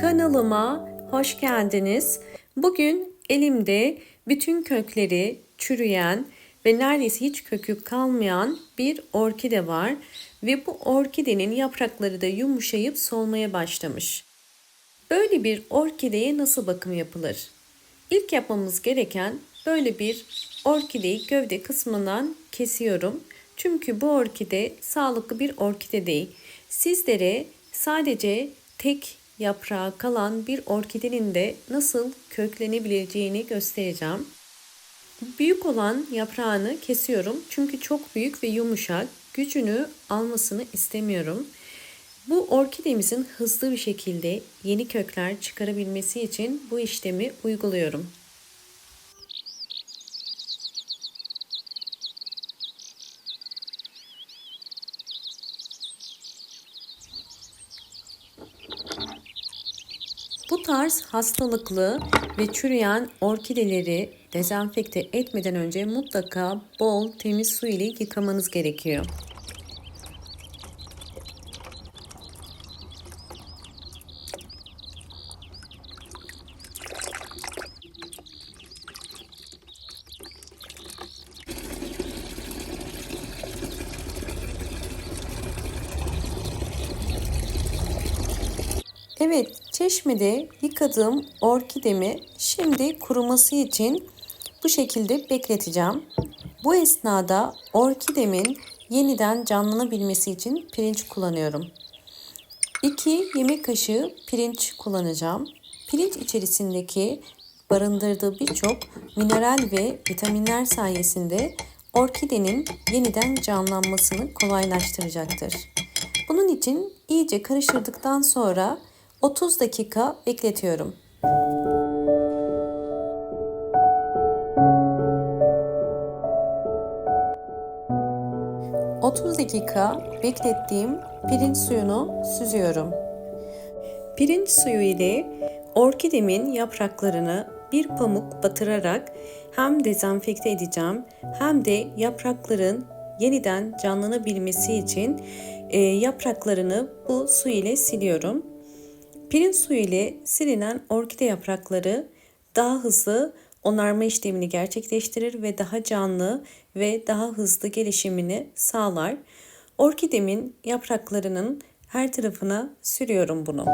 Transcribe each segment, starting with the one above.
Kanalıma hoş geldiniz. Bugün elimde bütün kökleri çürüyen ve neredeyse hiç kökü kalmayan bir orkide var ve bu orkidenin yaprakları da yumuşayıp solmaya başlamış. Böyle bir orkideye nasıl bakım yapılır? İlk yapmamız gereken böyle bir orkideyi gövde kısmından kesiyorum. Çünkü bu orkide sağlıklı bir orkide değil. Sizlere sadece tek yaprağı kalan bir orkidenin de nasıl köklenebileceğini göstereceğim. Büyük olan yaprağını kesiyorum çünkü çok büyük ve yumuşak. Gücünü almasını istemiyorum. Bu orkidemizin hızlı bir şekilde yeni kökler çıkarabilmesi için bu işlemi uyguluyorum. Bu tarz hastalıklı ve çürüyen orkideleri dezenfekte etmeden önce mutlaka bol temiz su ile yıkamanız gerekiyor. Evet, çeşmede yıkadığım orkidemi şimdi kuruması için bu şekilde bekleteceğim. Bu esnada orkidemin yeniden canlanabilmesi için pirinç kullanıyorum. 2 yemek kaşığı pirinç kullanacağım. Pirinç içerisindeki barındırdığı birçok mineral ve vitaminler sayesinde orkidenin yeniden canlanmasını kolaylaştıracaktır. Bunun için iyice karıştırdıktan sonra 30 dakika bekletiyorum. ...30 dakika beklettiğim pirinç suyunu süzüyorum. Pirinç suyu ile orkidemin yapraklarını bir pamuk batırarak hem dezenfekte edeceğim hem de yaprakların yeniden canlanabilmesi için e, yapraklarını bu su ile siliyorum. Pirinç suyu ile silinen orkide yaprakları daha hızlı onarma işlemini gerçekleştirir ve daha canlı ve daha hızlı gelişimini sağlar. Orkidemin yapraklarının her tarafına sürüyorum bunu.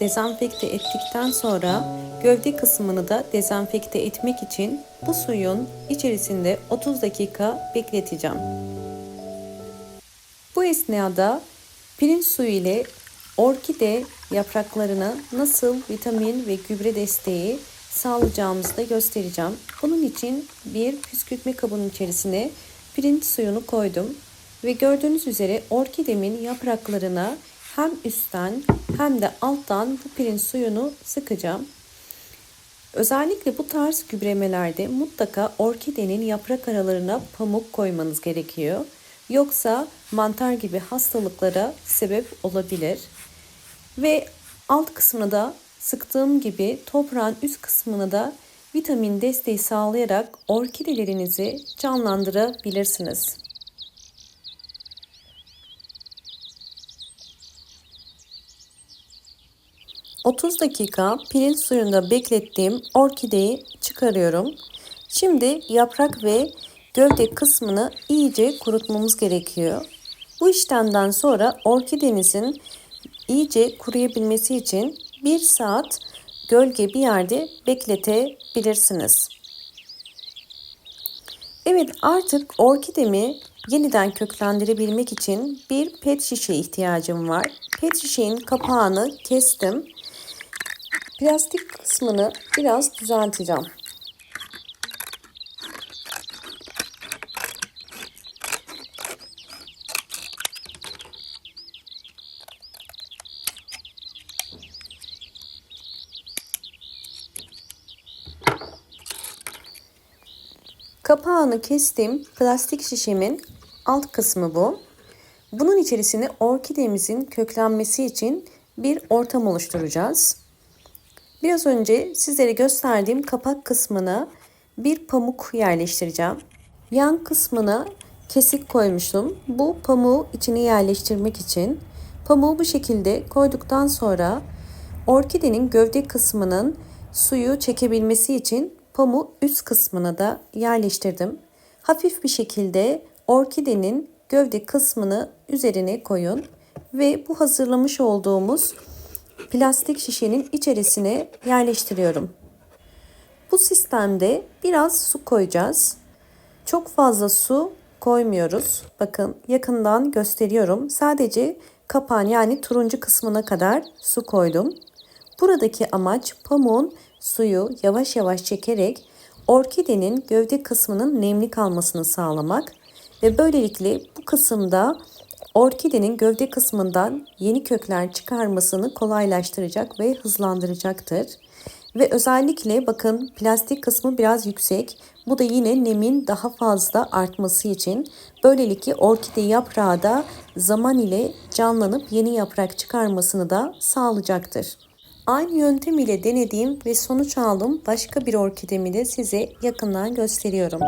Dezenfekte ettikten sonra gövde kısmını da dezenfekte etmek için bu suyun içerisinde 30 dakika bekleteceğim. Bu esnada pirinç suyu ile orkide yapraklarına nasıl vitamin ve gübre desteği sağlayacağımızı da göstereceğim. Bunun için bir püskürtme kabının içerisine pirinç suyunu koydum ve gördüğünüz üzere orkidemin yapraklarına hem üstten hem de alttan bu pirinç suyunu sıkacağım. Özellikle bu tarz gübremelerde mutlaka orkidenin yaprak aralarına pamuk koymanız gerekiyor. Yoksa mantar gibi hastalıklara sebep olabilir. Ve alt kısmını da sıktığım gibi toprağın üst kısmını da vitamin desteği sağlayarak orkidelerinizi canlandırabilirsiniz. 30 dakika pirinç suyunda beklettiğim orkideyi çıkarıyorum. Şimdi yaprak ve gövde kısmını iyice kurutmamız gerekiyor. Bu işlemden sonra orkidenizin iyice kuruyabilmesi için 1 saat gölge bir yerde bekletebilirsiniz. Evet artık orkidemi yeniden köklendirebilmek için bir pet şişe ihtiyacım var. Pet şişenin kapağını kestim Plastik kısmını biraz düzelteceğim. Kapağını kestim. Plastik şişemin alt kısmı bu. Bunun içerisine orkidemizin köklenmesi için bir ortam oluşturacağız. Biraz önce sizlere gösterdiğim kapak kısmına bir pamuk yerleştireceğim. Yan kısmına kesik koymuştum. Bu pamuğu içine yerleştirmek için. Pamuğu bu şekilde koyduktan sonra orkidenin gövde kısmının suyu çekebilmesi için pamuğu üst kısmına da yerleştirdim. Hafif bir şekilde orkidenin gövde kısmını üzerine koyun ve bu hazırlamış olduğumuz plastik şişenin içerisine yerleştiriyorum. Bu sistemde biraz su koyacağız. Çok fazla su koymuyoruz. Bakın yakından gösteriyorum. Sadece kapağın yani turuncu kısmına kadar su koydum. Buradaki amaç pamuğun suyu yavaş yavaş çekerek orkidenin gövde kısmının nemli kalmasını sağlamak ve böylelikle bu kısımda orkidenin gövde kısmından yeni kökler çıkarmasını kolaylaştıracak ve hızlandıracaktır. Ve özellikle bakın plastik kısmı biraz yüksek. Bu da yine nemin daha fazla artması için böylelikle orkide yaprağı da zaman ile canlanıp yeni yaprak çıkarmasını da sağlayacaktır. Aynı yöntem ile denediğim ve sonuç aldığım başka bir orkidemi de size yakından gösteriyorum.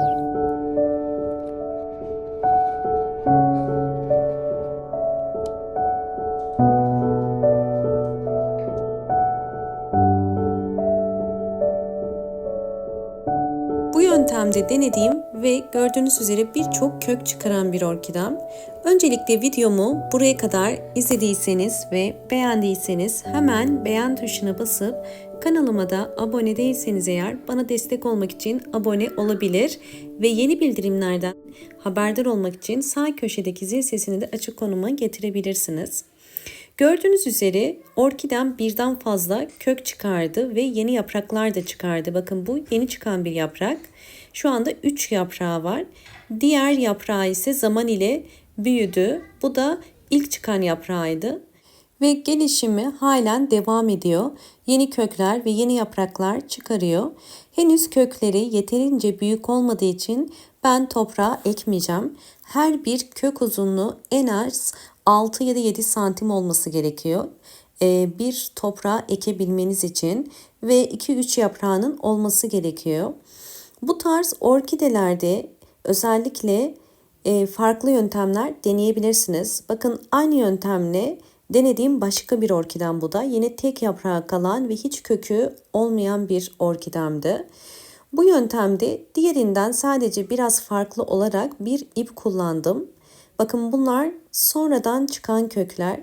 Yöntemde denediğim ve gördüğünüz üzere birçok kök çıkaran bir orkidem. Öncelikle videomu buraya kadar izlediyseniz ve beğendiyseniz hemen beğen tuşuna basıp kanalıma da abone değilseniz eğer bana destek olmak için abone olabilir ve yeni bildirimlerden haberdar olmak için sağ köşedeki zil sesini de açık konuma getirebilirsiniz. Gördüğünüz üzere orkiden birden fazla kök çıkardı ve yeni yapraklar da çıkardı. Bakın bu yeni çıkan bir yaprak. Şu anda 3 yaprağı var. Diğer yaprağı ise zaman ile büyüdü. Bu da ilk çıkan yaprağıydı. Ve gelişimi halen devam ediyor. Yeni kökler ve yeni yapraklar çıkarıyor. Henüz kökleri yeterince büyük olmadığı için ben toprağa ekmeyeceğim. Her bir kök uzunluğu en az 6 ya da 7 santim olması gerekiyor. Ee, bir toprağa ekebilmeniz için ve 2-3 yaprağının olması gerekiyor. Bu tarz orkidelerde özellikle e, farklı yöntemler deneyebilirsiniz. Bakın aynı yöntemle denediğim başka bir orkidem bu da. Yine tek yaprağı kalan ve hiç kökü olmayan bir orkidemdi. Bu yöntemde diğerinden sadece biraz farklı olarak bir ip kullandım. Bakın bunlar sonradan çıkan kökler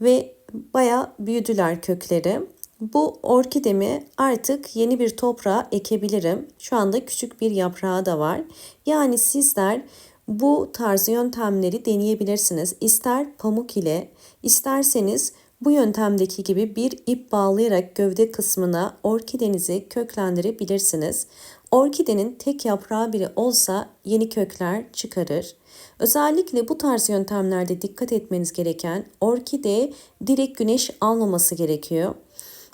ve baya büyüdüler kökleri. Bu orkidemi artık yeni bir toprağa ekebilirim. Şu anda küçük bir yaprağı da var. Yani sizler bu tarz yöntemleri deneyebilirsiniz. İster pamuk ile isterseniz bu yöntemdeki gibi bir ip bağlayarak gövde kısmına orkidenizi köklendirebilirsiniz. Orkidenin tek yaprağı bile olsa yeni kökler çıkarır. Özellikle bu tarz yöntemlerde dikkat etmeniz gereken orkide direkt güneş almaması gerekiyor.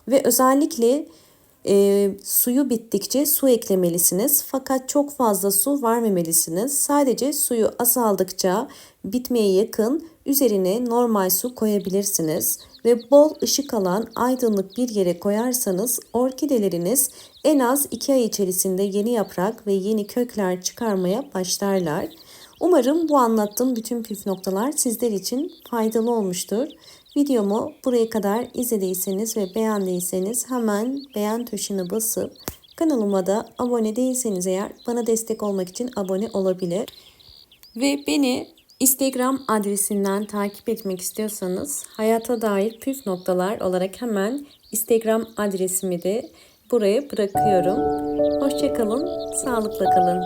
Ve özellikle e, suyu bittikçe su eklemelisiniz. Fakat çok fazla su vermemelisiniz. Sadece suyu azaldıkça bitmeye yakın üzerine normal su koyabilirsiniz. Ve bol ışık alan aydınlık bir yere koyarsanız orkideleriniz en az 2 ay içerisinde yeni yaprak ve yeni kökler çıkarmaya başlarlar. Umarım bu anlattığım bütün püf noktalar sizler için faydalı olmuştur. Videomu buraya kadar izlediyseniz ve beğendiyseniz hemen beğen tuşuna basıp kanalıma da abone değilseniz eğer bana destek olmak için abone olabilir. Ve beni Instagram adresinden takip etmek istiyorsanız hayata dair püf noktalar olarak hemen Instagram adresimi de buraya bırakıyorum. Hoşçakalın, sağlıkla kalın.